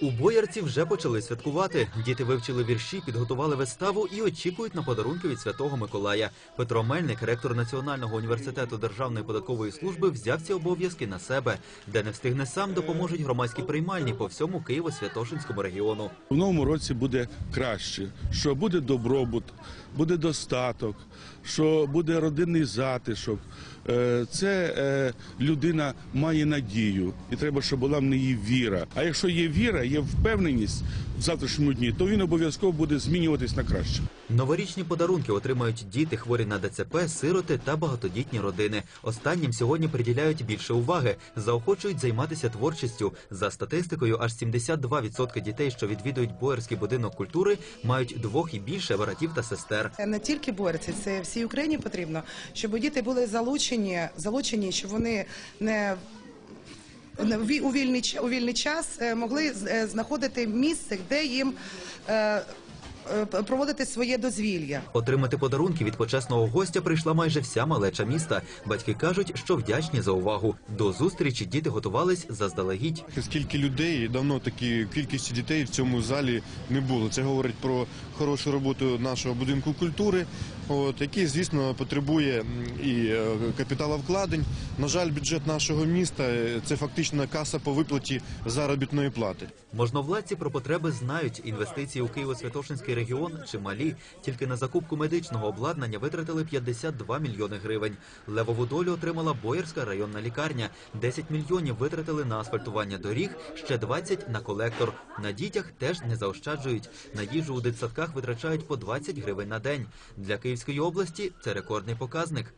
У Боярці вже почали святкувати. Діти вивчили вірші, підготували виставу і очікують на подарунки від Святого Миколая. Петро Мельник, ректор Національного університету Державної податкової служби, взяв ці обов'язки на себе. Де не встигне сам, допоможуть громадські приймальні по всьому Києво-Святошинському регіону. В новому році буде краще, що буде добробут, буде достаток, що буде родинний затишок. Е, Це е, людина має надію, і треба, щоб була в неї віра. А якщо є віра, є впевненість в завтрашньому дні, то він обов'язково буде змінюватись на краще. Новорічні подарунки отримають діти, хворі на ДЦП, сироти та багатодітні родини. Останнім сьогодні приділяють більше уваги, заохочують займатися творчістю. За статистикою, аж 72% дітей, що відвідують Боярський будинок культури, мають двох і більше братів та сестер. Не тільки борці, це всій Україні потрібно, щоб діти були залучені, залучені, щоб вони не у вільний час е, могли е, знаходити місце, де їм е, проводити своє дозвілля. Отримати подарунки від почесного гостя прийшла майже вся малеча міста. Батьки кажуть, що вдячні за увагу. До зустрічі діти готувались заздалегідь. Скільки людей давно такі кількості дітей в цьому залі не було. Це говорить про хорошу роботу нашого будинку культури, от який, звісно, потребує і е, капіталовкладень. На жаль, бюджет нашого міста е, це фактично каса по виплаті заробітної плати. Можновладці про потреби знають. Інвестиції у Києво-Святошинський регіон чималі. Тільки на закупку медичного обладнання витратили 52 мільйони гривень. Левову долю отримала Боярська районна лікарня. 10 мільйонів витратили на асфальтування доріг, ще 20 – на колектор. На дітях теж не заощаджують. На їжу у дитсадках витрачають по 20 гривень на день. Для Київської області це рекордний показник.